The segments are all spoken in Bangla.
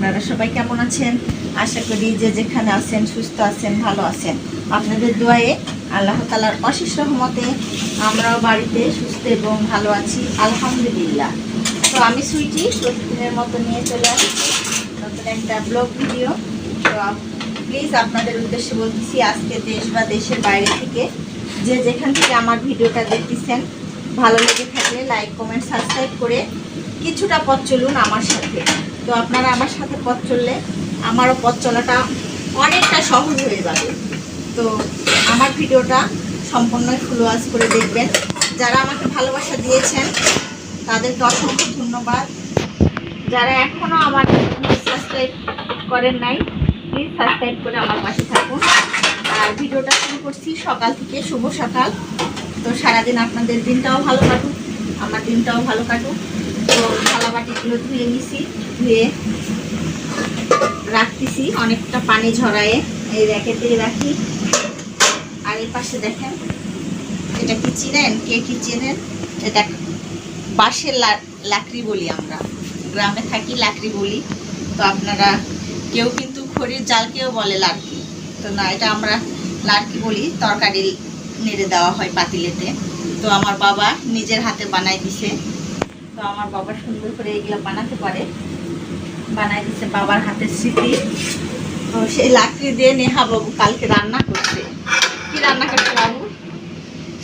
আপনারা সবাই কেমন আছেন? আশা করি যে যেখানে আছেন, সুস্থ আছেন, ভালো আছেন। আপনাদের দোয়ায়ে আল্লাহ তালার অশেষ রহমতে আমরাও বাড়িতে সুস্থ এবং ভালো আছি, আলহামদুলিল্লাহ। তো আমি সুইটি প্রতিদিনের মতো নিয়ে চলে আসছি। নতুন একটা ব্লগ ভিডিও। তো প্লিজ আপনাদের উদ্দেশ্যে বলতেছি, আজকে দেশ বা দেশের বাইরে থেকে যে যেখান থেকে আমার ভিডিওটা দেখতেছেন, ভালো লেগে থাকলে লাইক, কমেন্ট, সাবস্ক্রাইব করে কিছুটা পথ চলুন আমার সাথে। তো আপনারা আমার সাথে পথ চললে আমারও পথ চলাটা অনেকটা সহজ হয়ে যাবে। তো আমার ভিডিওটা সম্পূর্ণই ফুল ওয়াজ করে দেখবেন। যারা আমাকে ভালোবাসা দিয়েছেন, তাদেরকে অসংখ্য ধন্যবাদ। যারা এখনও আমার সাবস্ক্রাইব করেন নাই প্লিজ সাবস্ক্রাইব করে আমার পাশে থাকুন। আর ভিডিওটা শুরু করছি সকাল থেকে শুভ সকাল। তো সারাদিন আপনাদের দিনটাও ভালো কাটুক, আমার দিনটাও ভালো কাটুক। তো থালা বাটিগুলো ধুয়ে নিছি। ধুয়ে রাখতেছি, অনেকটা পানি ঝরায়ে। এই র্যাকেতে রাখি। আর এই পাশে দেখেন, এটা কি চিনেন? কে কি চেনেন? এটা বাঁশের লাকড়ি বলি আমরা। গ্রামে থাকি লাকড়ি বলি। তো আপনারা, কেউ কিন্তু খড়ির জালকেও বলে লাকড়ি। তো না, এটা আমরা লাকড়ি বলি। তরকারি নেড়ে দেওয়া হয় পাতিলেতে। তো আমার বাবা নিজের হাতে বানাই দিছে। তো আমার বাবা সুন্দর করে এগুলো বানাতে পারে। বানাই দিচ্ছে বাবার হাতের স্মৃতি। তো সেই লাকড়ি দিয়ে নেহা বাবু কালকে রান্না করছে। কি রান্না করছে বাবু?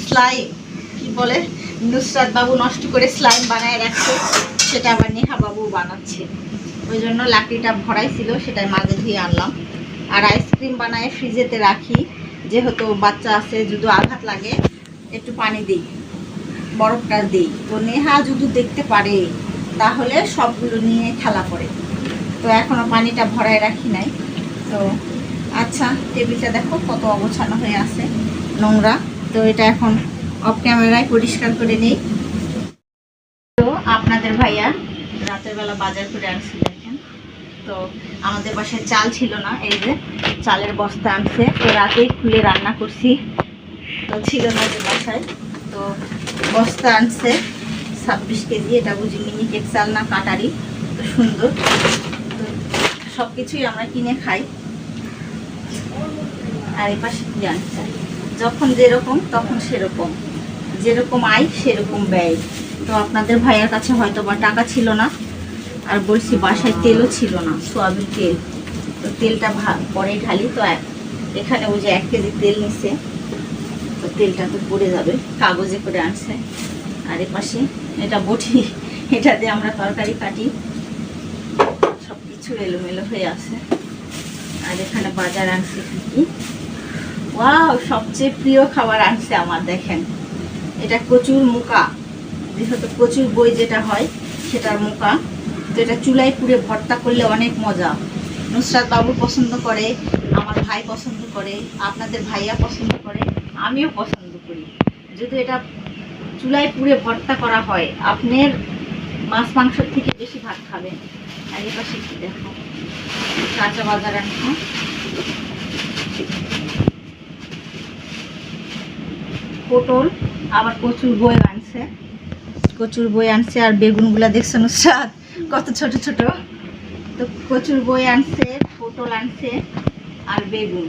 স্লাইম। কি বলে? নুসরাত বাবু নষ্ট করে স্লাইম বানায় রাখছে। সেটা আবার নেহা বাবু বানাচ্ছে। ওই জন্য লাকড়িটা ভরাই ছিল, সেটাই মাঝে ধুয়ে আনলাম। আর আইসক্রিম বানায় ফ্রিজেতে রাখি। যেহেতু বাচ্চা আছে, যদি আঘাত লাগে, একটু পানি দিই। বরফটা দিই। তো নেহা যদি দেখতে পারে, তাহলে সবগুলো নিয়ে খেলা করে। তো এখনও পানিটা ভরায় রাখি নাই। তো আচ্ছা টেবিলটা দেখো কত অগোছানো হয়ে আছে, নোংরা। তো এটা এখন অফ ক্যামেরায় পরিষ্কার করে নিই। তো আপনাদের ভাইয়া রাতের বেলা বাজার করে আনছি, দেখেন। তো আমাদের বাসায় চাল ছিল না, এই যে চালের বস্তা আনছে। তো রাতেই খুলে রান্না করছি। তো ছিল না যে বাসায়। তো বস্তা আনছে, ছাব্বিশ কেজি, এটা বুঝি মিনিকেট চাল না কাটারি, তো সুন্দর। সব কিছুই আমরা কিনে খাই। আর এই পাশে যখন যেরকম, তখন সেরকম। যেরকম আয়, সেরকম ব্যয়। তো আপনাদের ভাইয়ের কাছে হয়তো বা টাকা ছিল না। আর বলছি, বাসায় তেলও ছিল না, সোয়াবিন তেল। তো তেলটা পরে ঢালি, তো এখানে ওই যে এক কেজি তেল নিছে। তো তেলটা তো পড়ে যাবে, কাগজে করে আনছে। আর এ পাশে এটা বটি, এটা দিয়ে আমরা তরকারি কাটি। কিছু এলোমেলো হয়ে আছে। আর এখানে বাজার আনছে ওয়াও, সবচেয়ে প্রিয় খাবার আনছে আমার, দেখেন। এটা প্রচুর মুকা। যেহেতু প্রচুর বই যেটা হয়, সেটার মুকা। তো এটা চুলায় পুড়ে ভর্তা করলে অনেক মজা। নুসরাত বাবু পছন্দ করে, আমার ভাই পছন্দ করে, আপনাদের ভাইয়া পছন্দ করে, আমিও পছন্দ করি। যদি এটা চুলায় পুড়ে ভর্তা করা হয়, আপনার মাছ মাংসের থেকে বেশি ভাত খাবেন। দেখো কাঁচা বাজার আনছো পটল, আবার কচুর বই আনছে। কচুর বই আনছে আর বেগুনগুলা দেখছ নুসরাত কত ছোট ছোট। তো কচুর বই আনছে, পটল আনছে আর বেগুন।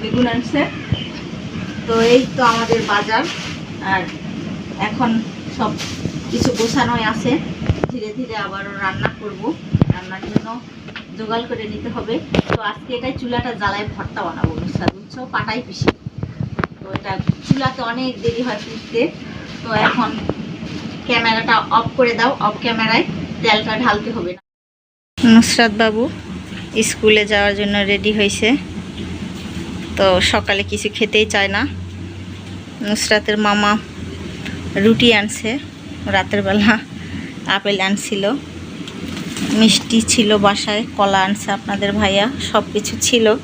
বেগুন আনছে। তো এই তো আমাদের বাজার। আর এখন সব কিছু গোছানোই আছে। ধীরে ধীরে আবারও রান্না করব। রান্নার জন্য জোগাড় করে নিতে হবে। তো আজকে এটাই চুলাটা জ্বালায় ভর্তা বানাবো নুসরাত বুঝছ? পাটাই পিসি তো এটা চুলাতে অনেক দেরি হয় পুষতে তো এখন ক্যামেরাটা অফ করে দাও, অফ ক্যামেরায় তেলটা ঢালতে হবে। না নুসরাত বাবু স্কুলে যাওয়ার জন্য রেডি হয়েছে। তো সকালে কিছু খেতেই চায় না। নুসরাতের মামা রুটি আনছে রাতের বেলা। আপেল আনছিল, মিষ্টি ছিল বাসায়, কলা আনছে আপনাদের ভাইয়া সব কিছু ছিল।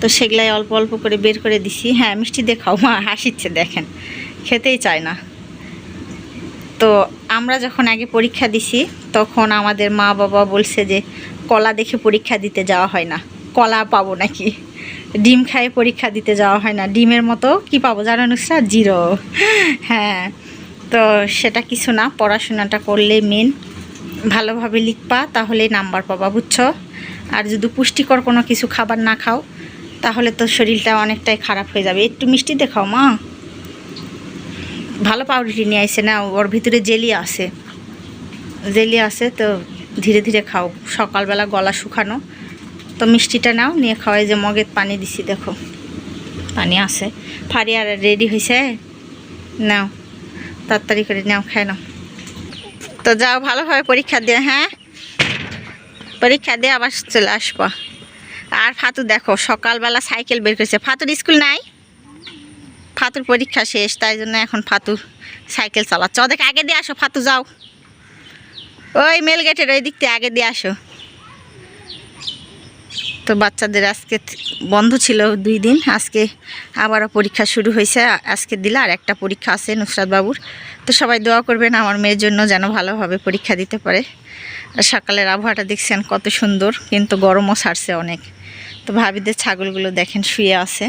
তো সেগুলাই অল্প অল্প করে বের করে দিছি। হ্যাঁ মিষ্টি দেখাও, মা হাসিচ্ছে, দেখেন। খেতেই চায় না। তো আমরা যখন আগে পরীক্ষা দিছি, তখন আমাদের মা বাবা বলছে যে, কলা দেখে পরীক্ষা দিতে যাওয়া হয় না। কলা পাবো নাকি? ডিম খায়ে পরীক্ষা দিতে যাওয়া হয় না। ডিমের মতো কি পাবো জানো নুসরা জিরো। হ্যাঁ। তো সেটা কিছু না, পড়াশোনাটা করলে মেন ভালোভাবে লিখবা, তাহলে নাম্বার পাবা, বুঝছ? আর যদি পুষ্টিকর কোনো কিছু খাবার না খাও, তাহলে তো শরীরটা অনেকটাই খারাপ হয়ে যাবে। একটু মিষ্টি দেখাও, মা। ভালো পাউরুটি নিয়ে আসে না, ওর ভিতরে জেলি আছে। জেলি আছে, তো ধীরে ধীরে খাও। সকালবেলা গলা শুকানো। তো মিষ্টিটা নাও, নিয়ে খাওয়াই যে মগের পানি দিছি, দেখো। পানি আছে। ফাড়ি আর রেডি হয়েছে নাও। তাড়াতাড়ি করে নাও, খায় নাও। তো যাও ভালোভাবে পরীক্ষা দিয়ে হ্যাঁ? পরীক্ষা দিয়ে আবার চলে আসব। আর ফাতু দেখো, সকালবেলা সাইকেল বের করেছে। ফাতুর স্কুল নাই? ফাতুর পরীক্ষা শেষ, তাই জন্য এখন ফাতু সাইকেল চালাচ্ছে। ওদেরকে আগে দিয়ে আসো, ফাতু যাও। ওই মেল গেটের ওই দিক থেকে আগে দিয়ে আসো। তো বাচ্চাদের আজকে বন্ধ ছিল দুই দিন। আজকে আবারও পরীক্ষা শুরু হয়েছে আজকে দিলে আর একটা পরীক্ষা আছে নুসরাত বাবুর। তো সবাই দোয়া করবেন আমার মেয়ের জন্য যেন ভালোভাবে পরীক্ষা দিতে পারে। আর সকালের আবহাওয়াটা দেখছেন কত সুন্দর, কিন্তু গরমও ছাড়ছে অনেক। তো ভাবিদের ছাগলগুলো দেখেন শুয়ে আছে।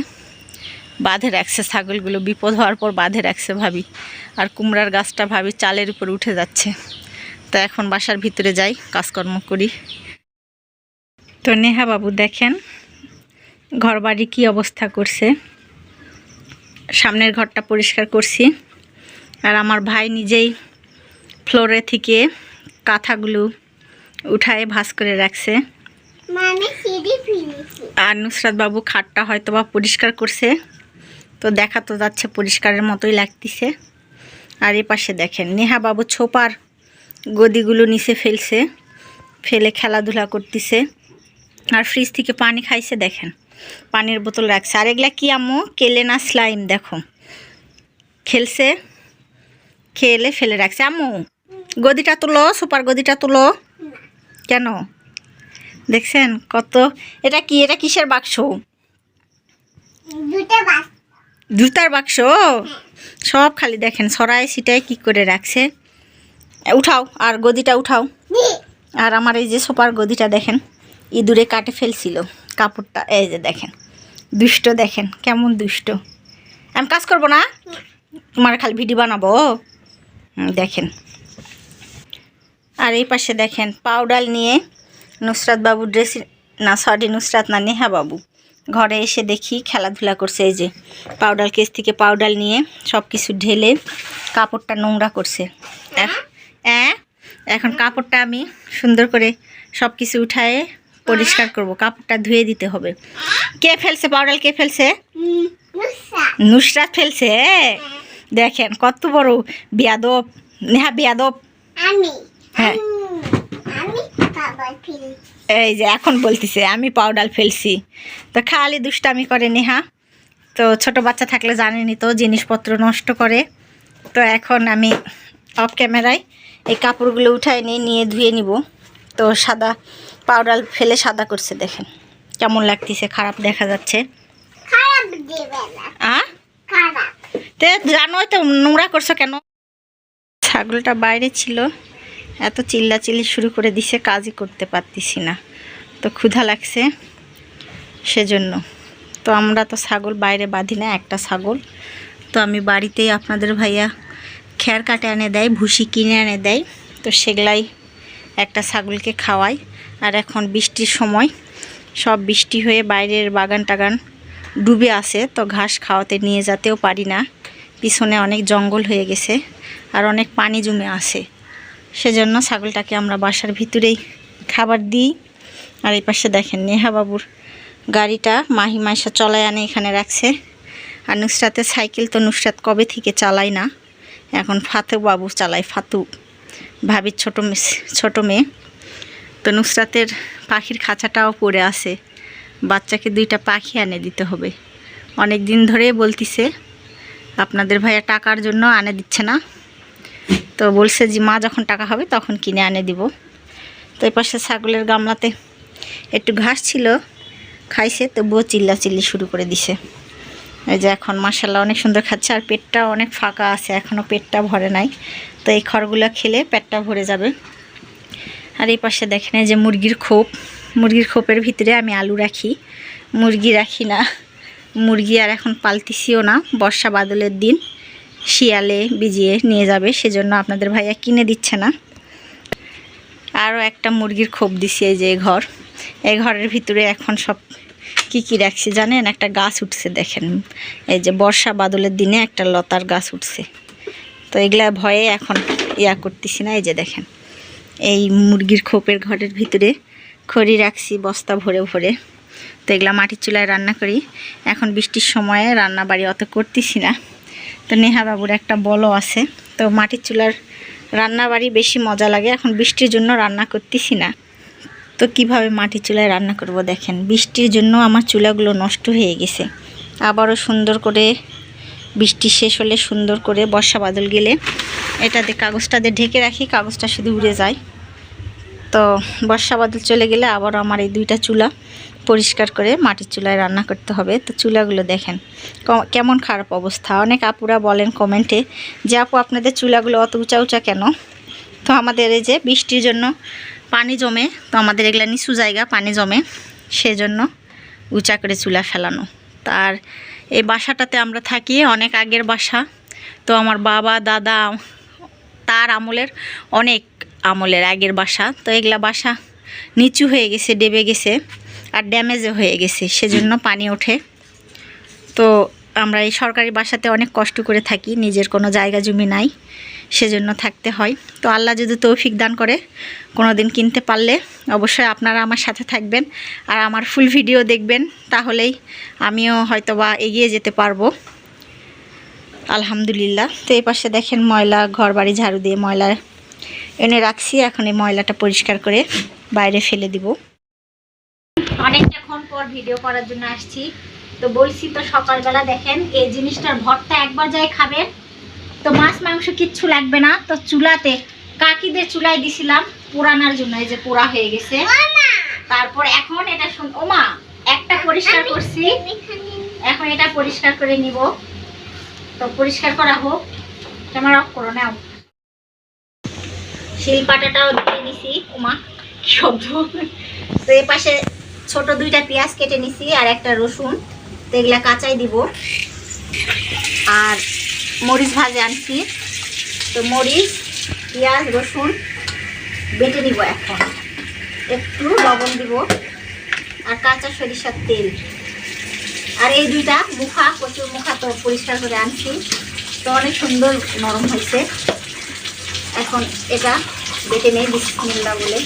বাঁধে রাখছে ছাগলগুলো, বিপদ হওয়ার পর বাঁধে রাখছে ভাবি। আর কুমড়ার গাছটা ভাবি চালের উপর উঠে যাচ্ছে। তো এখন বাসার ভিতরে যাই, কাজকর্ম করি। তো নেহা বাবু দেখেন ঘর বাড়ি কী অবস্থা করছে। সামনের ঘরটা পরিষ্কার করছি। আর আমার ভাই নিজেই ফ্লোরে থেকে কাঁথাগুলো উঠায় ভাস করে রাখছে। মানে আর নুসরাত বাবু খাটটা হয়তো বা পরিষ্কার করছে। তো দেখা তো যাচ্ছে পরিষ্কারের মতোই লাগতেছে। আর এ পাশে দেখেন নেহা বাবু ছোপার গদিগুলো নিচে ফেলছে। ফেলে খেলাধুলা করতেছে। আর ফ্রিজ থেকে পানি খাইছে দেখেন। পানির বোতল রাখছে। আর এগুলা কি আম্মু? কেলে না স্লাইম দেখো। খেলছে খেলে ফেলে রাখছে। আম্মু গদিটা তুলো সুপার গদিটা তুলো। কেন? দেখছেন কত এটা কি? এটা কিসের বাক্স? জুতার বাক্স? সব খালি দেখেন সরাই সিটাই কি করে রাখছে। উঠাও আর গদিটা উঠাও। আর আমার এই যে সোপার গদিটা দেখেন। ইঁদুরে কাটে ফেলছিল। কাপড়টা, এই যে দেখেন, দুষ্ট দেখেন, কেমন দুষ্ট। আমি কাজ করব না? তোমার খালি ভিডিও বানাবো। দেখেন। আর এই পাশে দেখেন পাউডার নিয়ে নুসরাত বাবু ড্রেসিং না সরি নুসরাত না, নেহা বাবু। ঘরে এসে দেখি খেলাধুলা করছে, এই যে পাউডার কেস থেকে পাউডার নিয়ে সব কিছু ঢেলে কাপড়টা নোংরা করছে। এখ- এখন কাপড়টা আমি সুন্দর করে সব কিছু উঠায়ে পরিষ্কার করব কাপড়টা ধুয়ে দিতে হবে। কে ফেলছে পাউডার কে ফেলছে? নুসরাত ফেলছে দেখেন কত বড় বিয়াদব নেহা বিয়াদব। হ্যাঁ। এই যে এখন বলতেছে আমি পাউডার ফেলছি। তো খালি দুষ্টামি করে নেহা। তো ছোট বাচ্চা থাকলে জানেনি তো জিনিসপত্র নষ্ট করে। তো এখন আমি অফ ক্যামেরায় এই কাপড়গুলো উঠায় নিয়ে নিয়ে ধুয়ে নিব। তো সাদা পাউডার ফেলে সাদা করছে দেখেন। কেমন লাগতেছে খারাপ দেখা যাচ্ছে। তে জানোই তো নোংরা করছ কেন? ছাগলটা বাইরে ছিল এত চিল্লাচিল্লি শুরু করে দিছে কাজই করতে পারতেছি না। তো ক্ষুধা লাগছে সেজন্য। তো আমরা তো ছাগল বাইরে বাঁধি না একটা ছাগল। তো আমি বাড়িতেই আপনাদের ভাইয়া খ্যার কাটে এনে দেয় ভুসি কিনে এনে দেয়। তো সেগুলাই একটা ছাগলকে খাওয়াই। আর এখন বৃষ্টির সময়। সব বৃষ্টি হয়ে বাইরের বাগান টাগান ডুবে আছে, তো ঘাস খাওয়াতে নিয়ে যেতেও পারি না। পিছনে অনেক জঙ্গল হয়ে গেছে আর অনেক পানি জমে আছে। সেজন্য ছাগলটাকে আমরা বাসার ভিতরেই খাবার দিই। আর এই পাশে দেখেন নেহা বাবুর গাড়িটা মাহি মাইশা চলায় আনে এখানে রাখছে। আর নুসরাতের সাইকেল তো নুসরাত কবে থেকে চালায় না? এখন ফাতু বাবু চালায়, ফাতু। ভাবির ছোটো মেয়ে ছোটো মেয়ে। তো নুসরাতের পাখির খাঁচাটাও পড়ে আছে। বাচ্চাকে দুইটা পাখি আনে দিতে হবে। অনেক দিন ধরে বলতিছে, আপনাদের ভাইয়া টাকার জন্য আনে দিচ্ছে না। তো বলছে যে, মা যখন টাকা হবে তখন কিনে আনে দিব। তো এই পাশে ছাগলের গামলাতে একটু ঘাস ছিল, খাইছে, তবুও চিল্লা চিল্লি শুরু করে দিছে। এই যে এখন মাসাল্লাহ অনেক সুন্দর খাচ্ছে, আর পেটটা অনেক ফাঁকা আছে এখনও পেটটা ভরে নাই। তো এই খড়গুলো খেলে পেটটা ভরে যাবে। আর এই পাশে দেখেন যে মুরগির খোপ। মুরগির খোপের ভিতরে আমি আলু রাখি। মুরগি রাখি না। মুরগি আর এখন পালতিছিও না। বর্ষা বাদলের দিন। শিয়ালে বিজিয়ে নিয়ে যাবে, সেজন্য আপনাদের ভাইয়া কিনে দিচ্ছে না। আরও একটা মুরগির খোপ দিছি এই যে ঘর। এই ঘরের ভিতরে এখন সব কি কি রাখছি জানেন? একটা গাছ উঠছে দেখেন। এই যে বর্ষা বাদলের দিনে একটা লতার গাছ উঠছে। তো এগুলা ভয়ে এখন ইয়া করতেছি না, এই যে দেখেন। এই মুরগির খোপের ঘরের ভিতরে খড়ি রাখছি, বস্তা ভরে ভরে। তো এগুলা মাটির চুলায় রান্না করি। এখন বৃষ্টির সময়ে রান্না বাড়ি অত করতেছি না। তো নেহা বাবুর একটা বলও আছে। তো মাটির চুলার রান্না বাড়ি বেশি মজা লাগে। এখন বৃষ্টির জন্য রান্না করতেছি না। তো কীভাবে মাটির চুলায় রান্না করব দেখেন। বৃষ্টির জন্য আমার চুলাগুলো নষ্ট হয়ে গেছে। আবারও সুন্দর করে বৃষ্টি শেষ হলে সুন্দর করে বর্ষা বাদল গেলে এটাতে কাগজটাতে ঢেকে রাখি, কাগজটা শুধু উড়ে যায়। তো বর্ষা বাদল চলে গেলে আবার আমার এই দুইটা চুলা পরিষ্কার করে মাটির চুলায় রান্না করতে হবে। তো চুলাগুলো দেখেন কেমন খারাপ অবস্থা। অনেক আপুরা বলেন কমেন্টে যে, আপু, আপনাদের চুলাগুলো অত উঁচা উঁচা কেন? তো আমাদের এই যে বৃষ্টির জন্য পানি জমে, তো আমাদের এগুলা নিচু জায়গা পানি জমে, সেজন্য উঁচা করে চুলা ফেলানো। তার এই বাসাটাতে আমরা থাকি, অনেক আগের বাসা। তো আমার বাবা, দাদা, তার আমলের অনেক আমলের আগের বাসা। তো এগুলা বাসা নিচু হয়ে গেছে, ডেবে গেছে আর ড্যামেজও হয়ে গেছে, সেজন্য পানি ওঠে। তো আমরা এই সরকারি বাসাতে অনেক কষ্ট করে থাকি, নিজের কোনো জায়গা জমি নাই। সেজন্য থাকতে হয়। তো আল্লাহ যদি তৌফিক দান করে কোনো দিন কিনতে পারলে অবশ্যই আপনারা আমার সাথে থাকবেন আর আমার ফুল ভিডিও দেখবেন, তাহলেই আমিও হয়তোবা এগিয়ে যেতে পারব। আলহামদুলিল্লাহ। তো এই পাশে দেখেন ময়লা ঘর বাড়ি ঝাড়ু দিয়ে ময়লা এনে রাখছি। এখন এই ময়লাটা পরিষ্কার করে বাইরে ফেলে দিব। অনেকটাক্ষণ পর ভিডিও করার জন্য আসছি। তো বলছি তো সকালবেলা দেখেন এই জিনিসটার ভরটা একবার যাই খাবেন। তো মাছ মাংস কিচ্ছু লাগবে না। তো চুলাতে কাকিদের চুলায় দিছিলাম পোড়ানোর জন্য এই যে পোড়া হয়ে গেছে। তারপর এখন এটা শুন ওমা একটা পরিষ্কার করছি। এখন এটা পরিষ্কার করে নিব। তো পরিষ্কার করা হোক। ক্যামেরা অফ করো নাও। শিলপাটাটাও দিয়ে নিছি। ওমা শব্দ। তো এই পাশে ছোট দুইটা পেঁয়াজ কেটে নিছি আর একটা রসুন। তো এগুলা কাঁচাই দিব। আর মরিচ ভাজে আনছি। তো মরিচ পেঁয়াজ রসুন বেটে নিব এখন। একটু লবণ দিব আর কাঁচা সরিষার তেল। আর এই দুইটা মুখা কচুর মুখা তো পরিষ্কার করে আনছি। তো অনেক সুন্দর নরম হয়েছে। এখন এটা বেটে নেই বিসমিল্লা বলে।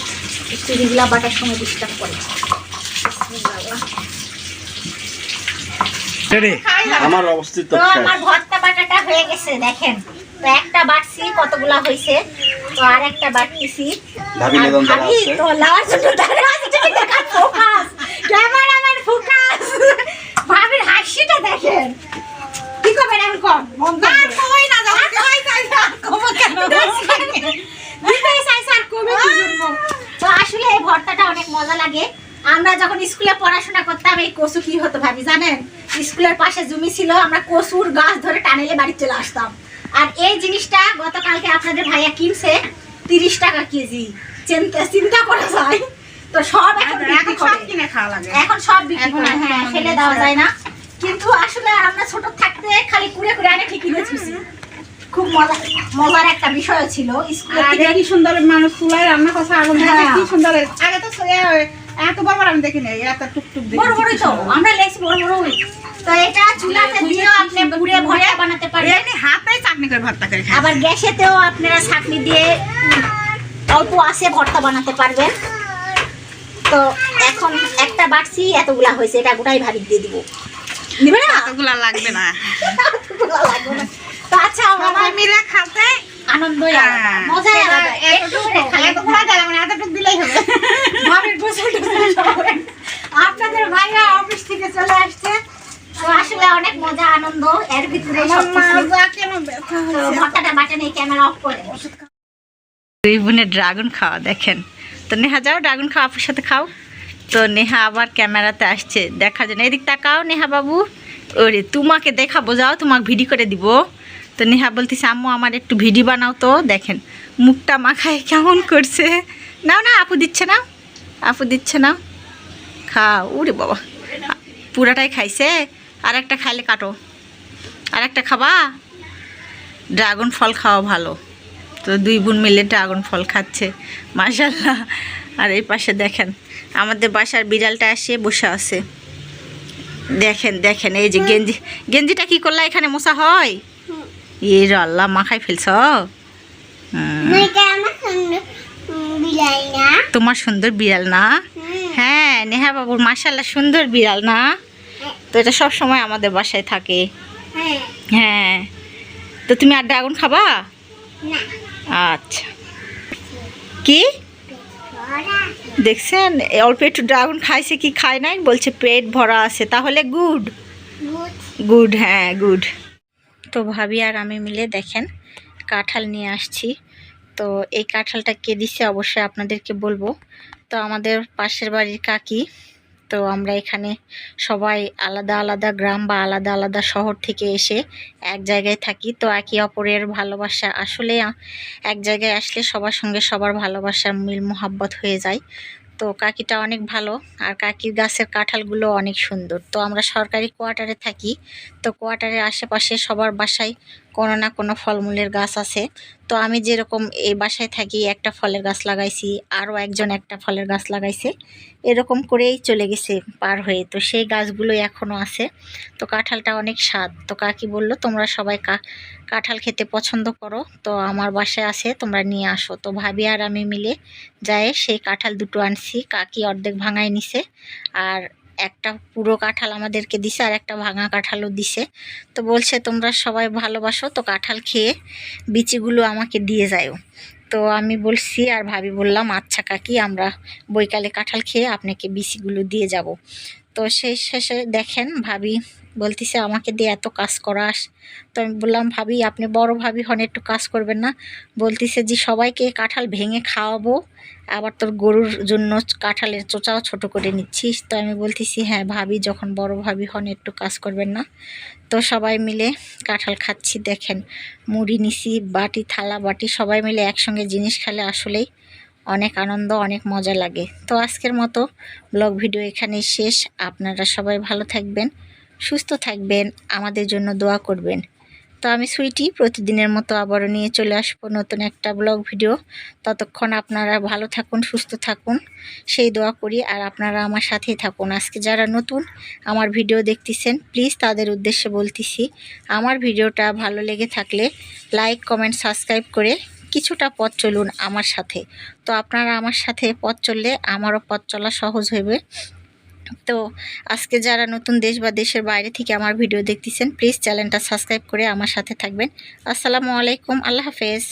চিড়িগুলা বাটার সময় ডিস্টার্ব করে। আমার অবস্থিত তো আমার ভর্তা বাটাটা হয়ে গেছে দেখেন। তো একটা বাটছি কতগুলা হয়েছে তো আর একটা বাটতেছি ভাবি তো লাওয়ার জন্য cameraman focus। ভাবির হাসিটা দেখেন। কি করবেন এখন কম মন কই না যাও কই না কম কেন? চাই স্যার কবে কি জন্য তো আসলে এই ভর্তাটা অনেক মজা লাগে। আমরা যখন স্কুলে পড়াশোনা করতাম এই কচু কি হতো ভাবি জানেন? স্কুলের পাশে জমি ছিল আমরা কচুর গাছ ধরে টানেলে বাড়ি চলে আসতাম। আর এই জিনিসটা গতকালকে আপনাদের ভাইয়া কিনছে তিরিশ টাকা কেজি। চিন্তা চিন্তা করা যায়। তো সব এখন বিক্রি কিনে খাওয়া লাগে। এখন সব বিক্রি হ্যাঁ ফেলে দেওয়া যায় না। কিন্তু আসলে আমরা ছোট থাকতে খালি কুড়ে কুড়ে আনে ঠিকই বেঁচেছি। খুব মজা মজার একটা বিষয় ছিল। স্কুলে কি সুন্দর মানুষ চুলায় রান্না করছে আগুন হ্যাঁ। কি সুন্দর আগে তো এত বড় বড় আমি দেখিনি এত টুকটুক দেখি বড় বড়ই তো আমরা লেগছি বড় বড়ই। তো এটা চুলাতে দিয়েও আপনি পুড়ে ভর্তা বানাতে পারেন এমনি হাতে চাটনি করে ভর্তা করে খাই আবার গ্যাসেতেও আপনারা ছাঁকনি দিয়ে অল্প আসে ভর্তা বানাতে পারবেন। তো এখন একটা বাড়ছি এতগুলা হয়েছে এটা গোটাই ভাবি দিয়ে দিব। নিবে না এতগুলা লাগবে না। এতগুলা লাগবে না। তো আচ্ছা আমার মিলে খাতে আনন্দই আলাদা মজাই আলাদা। একটু করে খালি। এতগুলা দিলাম না এতটুক দিলেই হবে। ভাবির গোসল আপনাদের ভাইরা অফিস থেকে চলে আসছে। আসলে অনেক মজা আনন্দ। এর ভিতরে নেই ক্যামেরা অফ করে। দুই বোনের ড্রাগন খাওয়া দেখেন। তো নেহা যাও ড্রাগন খাওয়া আপুর সাথে খাও। তো নেহা আবার ক্যামেরাতে আসছে দেখা যায় না। এদিক তাকাও নেহা বাবু। ওরে তোমাকে দেখাবো যাও তোমাকে ভিডি করে দিব। তো নেহা বলতেছে, আম্মু, আমার একটু ভিডিও বানাও তো, দেখেন, মুখটা মাখায় কেমন করছে। নাও না আপু দিচ্ছে না, আপু দিচ্ছে না। খাও, ওরে বাবা, পুরাটাই খাইছে আর একটা খাইলে কাটো আর একটা খাবা? ড্রাগন ফল খাওয়া ভালো। তো দুই বোন মিলে ড্রাগন ফল খাচ্ছে মাশাল্লাহ আর এই পাশে দেখেন, আমাদের বাসার বিড়ালটা এসে বসে আছে। দেখেন দেখেন, এই যে গেঞ্জি, গেঞ্জিটা কি করলা এখানে মশা হয়? এই রে আল্লাহ মাখাই ফেলছ? তোমার সুন্দর বিড়াল না? হ্যাঁ নেহা বাবুর মাশাল্লাহ সুন্দর বিড়াল না? তো এটা সব সময় আমাদের বাসায় থাকে। হ্যাঁ। হ্যাঁ। তো তুমি আর ড্রাগন খাবা? আচ্ছা। কি? দেখছেন? অল্প একটু ড্রাগন খাইছে কি খায় নাই? বলছে পেট ভরা আছে তাহলে গুড। গুড হ্যাঁ গুড। তো ভাবি আর আমি মিলে দেখেন, কাঁঠাল নিয়ে আসছি। তো এই কাঁঠালটা কে দিছে অবশ্যই আপনাদেরকে বলব। তো আমাদের পাশের বাড়ির কাকি, তো আমরা এখানে সবাই আলাদা আলাদা গ্রাম বা আলাদা আলাদা শহর থেকে এসে এক জায়গায় থাকি। তো একে অপরের ভালোবাসা আসলে, এক জায়গায় আসলে সবার সঙ্গে সবার ভালোবাসার মিল, মোহাব্বত হয়ে যায়। তো কাকিটা অনেক ভালো আর কাকির গাছের কাঁঠালগুলো অনেক সুন্দর। তো আমরা সরকারি কোয়ার্টারে থাকি, তো কোয়ার্টারের আশেপাশে সবার বাসায় কোনো না কোনো ফলমূলের গাছ আছে। তো আমি যেরকম এই বাসায় থাকি, একটা ফলের গাছ লাগাইছি, আরও একজন একটা ফলের গাছ লাগাইছে। এরকম করেই চলে গেছে পার হয়ে। তো সেই গাছগুলো এখনও আছে। তো কাঁঠালটা অনেক স্বাদ। তো কাকি বলল, তোমরা সবাই কাঁঠাল খেতে পছন্দ করো। তো আমার বাসায় আছে, তোমরা নিয়ে আসো। তো ভাবি আর আমি মিলে যায় সেই কাঁঠাল দুটো আনছি। কাকি অর্ধেক ভাঙায় নিছে। আর একটা পুরো কাঁঠাল আমাদেরকে দিছে আর একটা ভাঙা কাঁঠালও দিছে। তো বলছে, তোমরা সবাই ভালোবাসো, তো কাঁঠাল খেয়ে বিচিগুলো আমাকে দিয়ে যাও তো আমি বলছি, আর ভাবি বললাম আচ্ছা কাকি, আমরা বৈকালে কাঁঠাল খেয়ে আপনাকে বিচিগুলো দিয়ে যাব। তো সেই শেষে দেখেন, ভাবি বলতেছে আমাকে দিয়ে এত কাজ করাস। তো আমি বললাম, ভাবি, আপনি বড় ভাবি হন, একটু কাজ করবেন না। বলতিছে যে সবাইকে কাঁঠাল ভেঙে খাওয়াবো, আবার তোর গরুর জন্য কাঁঠালের চোচাও ছোট করে নিচ্ছিস। তো আমি বলতেছি হ্যাঁ ভাবি, যখন বড় ভাবি হন, একটু কাজ করবেন না। তো সবাই মিলে কাঁঠাল খাচ্ছি, দেখেন, মুড়ি নিছি, বাটি, থালা, বাটি, সবাই মিলে একসঙ্গে জিনিস খেলে আসলেই অনেক আনন্দ, অনেক মজা লাগে। তো আজকের মতো ব্লগ ভিডিও এখানেই শেষ। আপনারা সবাই ভালো থাকবেন, সুস্থ থাকবেন, আমাদের জন্য দোয়া করবেন। তো আমি সুইটি, প্রতিদিনের মতো আবারও নিয়ে চলে আসব নতুন একটা ব্লগ ভিডিও। ততক্ষণ আপনারা ভালো থাকুন, সুস্থ থাকুন, সেই দোয়া করি। আর আপনারা আমার সাথেই থাকুন। আজকে যারা নতুন আমার ভিডিও দেখতেছেন প্লিজ তাদের উদ্দেশ্যে বলতেছি, আমার ভিডিওটা ভালো লেগে থাকলে লাইক কমেন্ট সাবস্ক্রাইব করে কিছুটা পথ চলুন আমার সাথে। তো আপনারা আমার সাথে পথ চললে আমারও পথ চলা সহজ হইবে। তো আজকে যারা নতুন দেশ বা দেশের বাইরে থেকে আমার ভিডিও দেখতেছেন প্লিজ চ্যানেলটা সাবস্ক্রাইব করে আমার সাথে থাকবেন। আসসালামু আলাইকুম, আল্লাহ হাফেজ।